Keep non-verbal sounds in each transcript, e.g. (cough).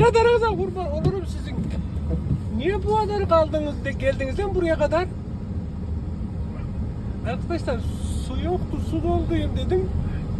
Kanatlarınıza kurban olurum sizin. Niye bu kadar kaldınız de geldiniz lan buraya kadar? Arkadaşlar su yoktu su dolduyum dedim.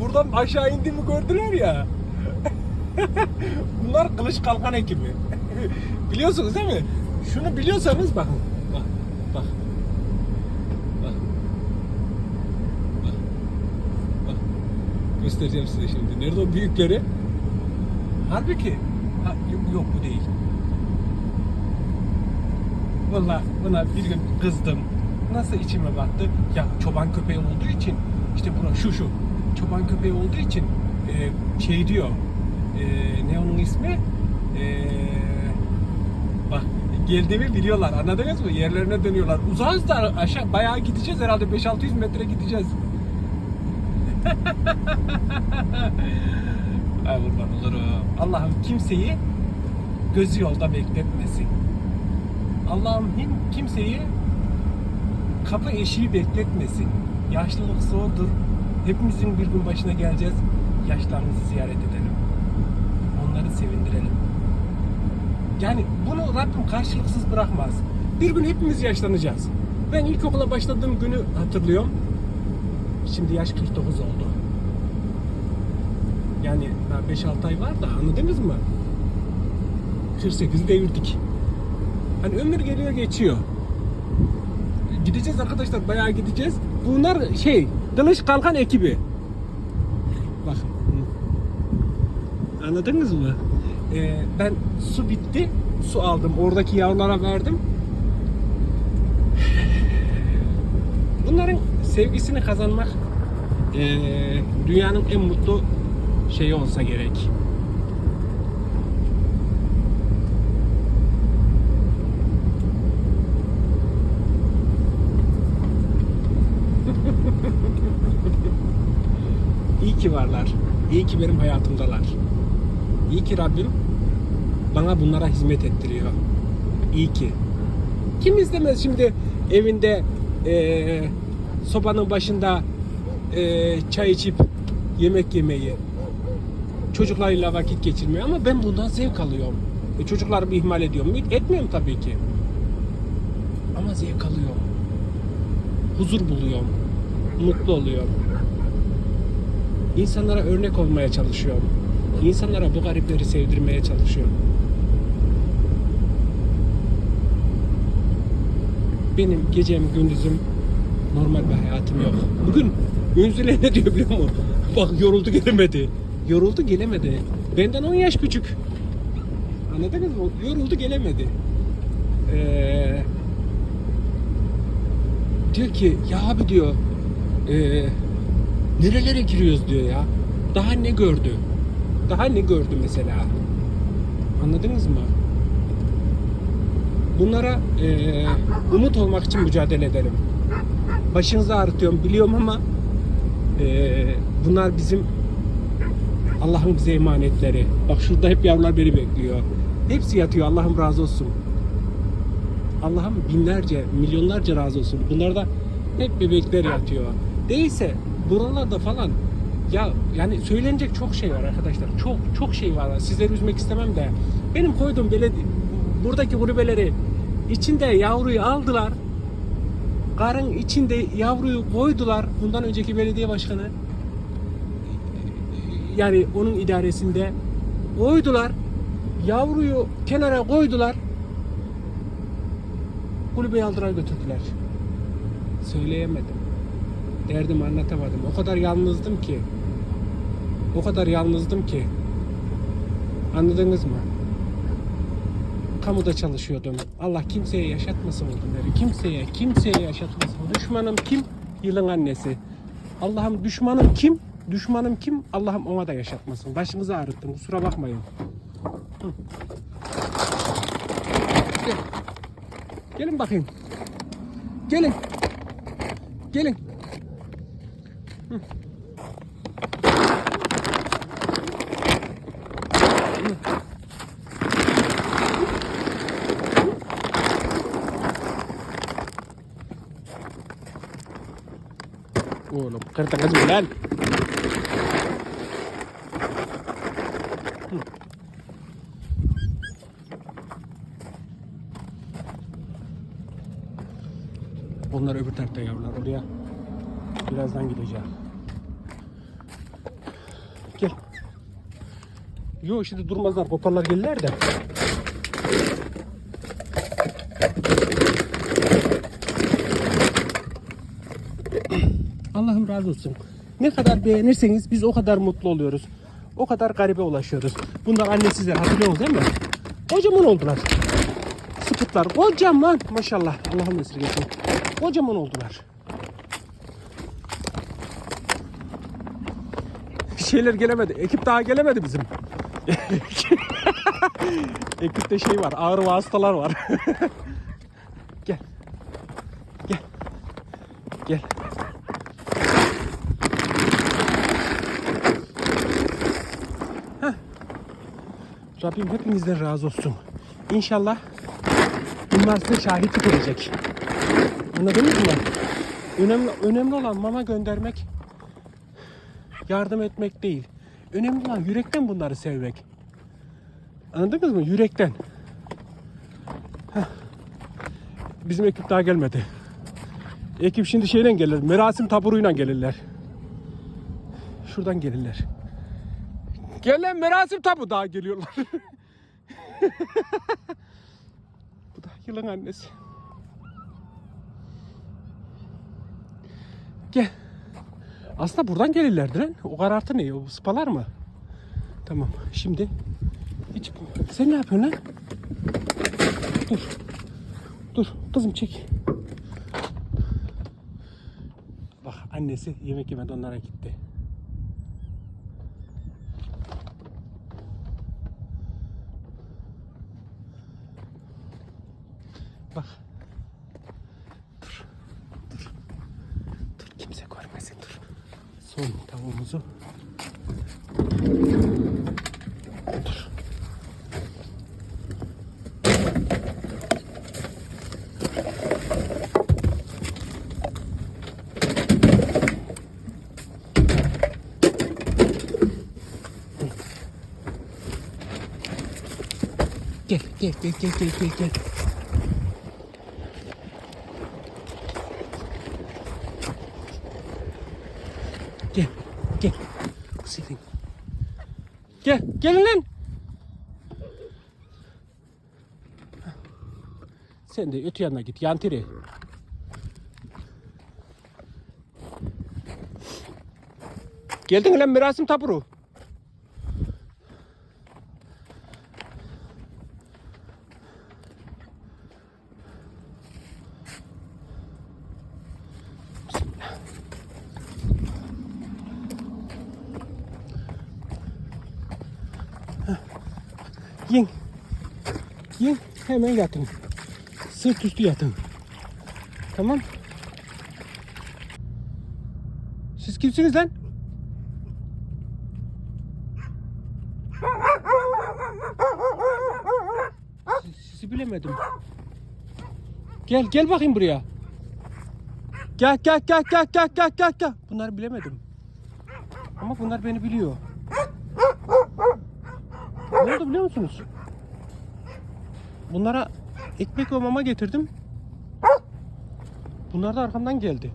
Buradan aşağı indiğimi gördüler ya. (laughs) Bunlar kılıç kalkan ekibi. (laughs) Biliyorsunuz değil mi? Şunu biliyorsanız bakın. Bak. Bak. Bak. Göstereceğim size şimdi. Nerede o büyükleri? Halbuki ha, yok, bu değil. Vallahi buna bir gün kızdım. Nasıl içime battı? Ya çoban köpeği olduğu için işte bura şu şu. Çoban köpeği olduğu için e, şey diyor. E, ne onun ismi? E, bak geldiğimi biliyorlar. Anladınız mı? Yerlerine dönüyorlar. Uzağız da aşağı bayağı gideceğiz herhalde 5-600 metre gideceğiz. (laughs) Ay kurban olurum. Allah'ım kimseyi gözü yolda bekletmesin. Allah'ım kimseyi kapı eşiği bekletmesin. Yaşlılık zordur. Hepimizin bir gün başına geleceğiz. Yaşlarımızı ziyaret edelim. Onları sevindirelim. Yani bunu Rabbim karşılıksız bırakmaz. Bir gün hepimiz yaşlanacağız. Ben ilkokula başladığım günü hatırlıyorum. Şimdi yaş 49 oldu. Yani daha 5-6 ay var da anladınız mı? 48 devirdik. Hani ömür geliyor geçiyor. Gideceğiz arkadaşlar bayağı gideceğiz. Bunlar şey Kılıç Kalkan ekibi. Bak. Anladınız mı? Ee, ben su bitti. Su aldım. Oradaki yavrulara verdim. Bunların sevgisini kazanmak ee, dünyanın en mutlu şeyi olsa gerek. İyi varlar. İyi ki benim hayatımdalar. İyi ki Rabbim bana bunlara hizmet ettiriyor. İyi ki. Kim istemez şimdi evinde eee, sobanın başında eee, çay içip yemek yemeyi, çocuklarıyla vakit geçirmeyi ama ben bundan zevk alıyorum. E, çocuklarımı ihmal ediyorum? Etmiyorum tabii ki. Ama zevk alıyorum. Huzur buluyorum. Mutlu oluyorum. İnsanlara örnek olmaya çalışıyorum. İnsanlara bu garipleri sevdirmeye çalışıyorum. Benim gecem gündüzüm normal bir hayatım yok. Bugün Ünzüle ne diyor biliyor musun? Bak yoruldu gelemedi. Yoruldu gelemedi. Benden 10 yaş küçük. Anladınız mı? Yoruldu gelemedi. Ee, diyor ki ya abi diyor ee, nerelere giriyoruz diyor ya. Daha ne gördü? Daha ne gördü mesela? Anladınız mı? Bunlara eee, umut olmak için mücadele edelim. Başınızı ağrıtıyorum biliyorum ama eee, bunlar bizim Allah'ın bize emanetleri. Bak şurada hep yavrular beni bekliyor. Hepsi yatıyor. Allah'ım razı olsun. Allah'ım binlerce, milyonlarca razı olsun. Bunlarda hep bebekler yatıyor. Değilse buralarda falan ya yani söylenecek çok şey var arkadaşlar. Çok çok şey var. Sizleri üzmek istemem de. Benim koyduğum belediye buradaki gurbeleri içinde yavruyu aldılar. Karın içinde yavruyu koydular. Bundan önceki belediye başkanı yani onun idaresinde koydular. Yavruyu kenara koydular. Kulübeye aldılar götürdüler. Söyleyemedim. Derdimi anlatamadım. O kadar yalnızdım ki. O kadar yalnızdım ki. Anladınız mı? Kamuda çalışıyordum. Allah kimseye yaşatmasın o. Kimseye, kimseye yaşatmasın. Düşmanım kim? Yılın annesi. Allah'ım düşmanım kim? Düşmanım kim? Allah'ım ona da yaşatmasın. Başınızı ağrıttım. Kusura bakmayın. Gelin bakayım. Gelin. Gelin. Oh, lo kereta kesembilan. Hmm. Onlar öbür tarafta yavrular oraya. Birazdan gideceğim. Yo şimdi durmazlar. Koparlar gelirler de. Allah'ım razı olsun. Ne kadar beğenirseniz biz o kadar mutlu oluyoruz. O kadar garibe ulaşıyoruz. Bunlar annesizler hatırlıyorsunuz değil mi? Kocaman oldular. Sıpıtlar kocaman maşallah. Allah'ım esirgesin. Kocaman oldular. Şeyler gelemedi. Ekip daha gelemedi bizim. (laughs) Ekipte şey var. Ağrı ve hastalar var. (laughs) gel. Gel. Gel. Rabbim hepinizden razı olsun. İnşallah bunlar size şahitlik edecek. Anladınız mı? Önemli, önemli olan mama göndermek, yardım etmek değil. Önemli olan yürekten bunları sevmek. Anladınız mı? Yürekten. Heh. Bizim ekip daha gelmedi. Ekip şimdi şeyden gelir. Merasim taburuyla gelirler. Şuradan gelirler. Gelen merasim tabu daha geliyorlar. (laughs) Bu da yılın annesi. Gel. Aslında buradan gelirlerdi lan. O karartı ne? O spalar mı? Tamam. Şimdi hiç sen ne yapıyorsun lan? Dur. Dur. Kızım çek. Bak annesi yemek yemedi onlara gitti. Bak. Dur. Dur. Dur kimse görmesin dur. Son tavuğumuzu. Dur. Gel gel gel gel gel gel gel. Gel. Gel. Bu senin. Gel. Gelin lan. Sen de öte yanına git. Yantiri. Geldin lan Merasim Taburu. Yiyin. Yiyin. Hemen yatın. Sırt üstü yatın. Tamam. Siz kimsiniz lan? Siz- Sizi bilemedim. Gel gel bakayım buraya. Gel gel gel gel gel gel gel gel. Bunları bilemedim. Ama bunlar beni biliyor. Ne oldu biliyor musunuz? Bunlara ekmek ve mama getirdim. Bunlar da arkamdan geldi.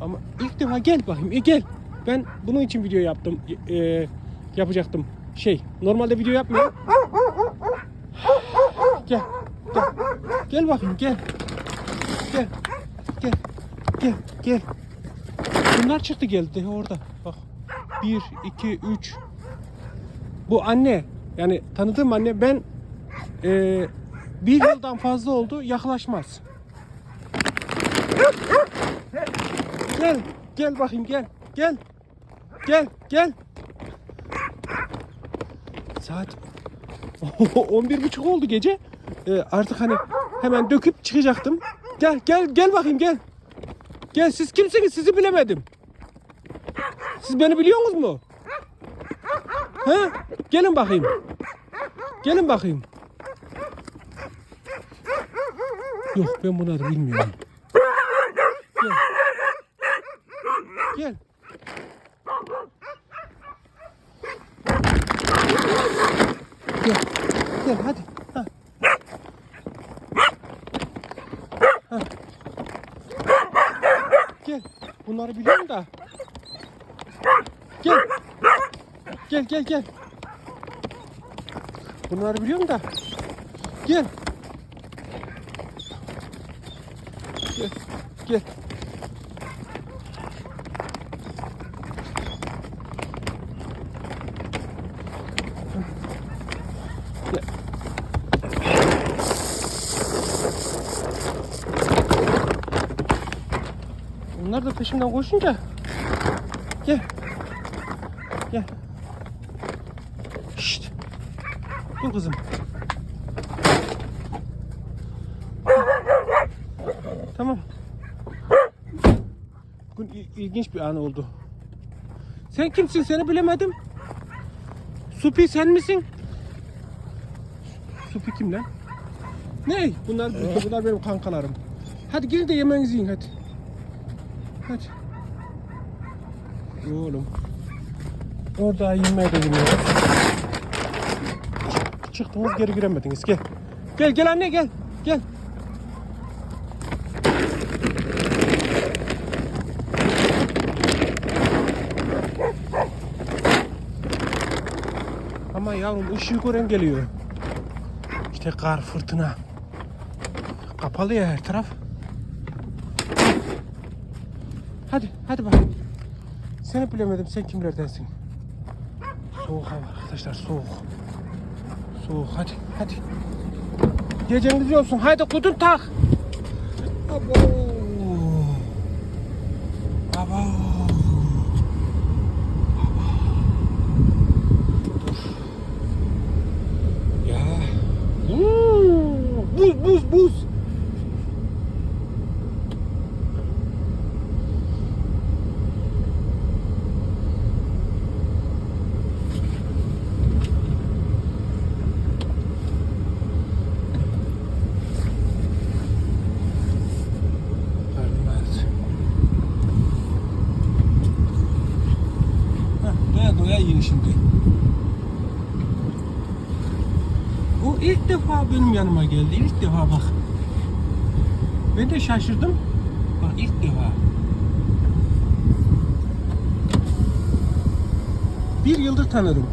Ama ilk defa gel bakayım. E, gel. Ben bunun için video yaptım. E, yapacaktım. Şey, normalde video yapmıyorum. Gel. Gel. Gel bakayım gel. Gel. Gel. Gel. Gel. Bunlar çıktı geldi orada. Bak. Bir, iki, üç, bu anne yani tanıdığım anne ben eee, bir yıldan fazla oldu yaklaşmaz. Gel gel bakayım gel gel gel gel. Saat (laughs) 11 buçuk oldu gece. Eee, artık hani hemen döküp çıkacaktım. Gel gel gel bakayım gel. Gel siz kimsiniz sizi bilemedim. Siz beni biliyor musunuz mu? He? Gelin bakayım. Gelin bakayım. Yok ben bunları bilmiyorum. Gel. Gel. Gel. Gel hadi. Ha. Ha. Gel. Bunları biliyorum da. Gel. Gel gel gel. Bunları biliyorum da. Gel. Gel. Gel. Bunlar da peşimden koşunca. Gel. Gel. Dur kızım. Tamam. Bugün il- ilginç bir an oldu. Sen kimsin? Seni bilemedim. Supi sen misin? Supi kim lan? Ne? Bunlar bunlar benim kankalarım. Hadi girin de yemeğinizi yiyin hadi. Hadi. Oğlum. Orada yemeğe de yemiyor. Çıktınız geri giremediniz. Gel. Gel gel anne gel. Gel. Ama yavrum ışığı gören geliyor. İşte kar, fırtına. Kapalı ya her taraf. Hadi, hadi bak. Seni bilemedim, sen kimlerdensin? Soğuk hava arkadaşlar, soğuk. Soğuk, hadi, hadi. Geceniz olsun, hadi kudun tak. Abo. Abo. Şimdi. O ilk defa benim yanıma geldi. İlk defa bak. Ben de şaşırdım. Bak ilk defa. Bir yıldır tanırım.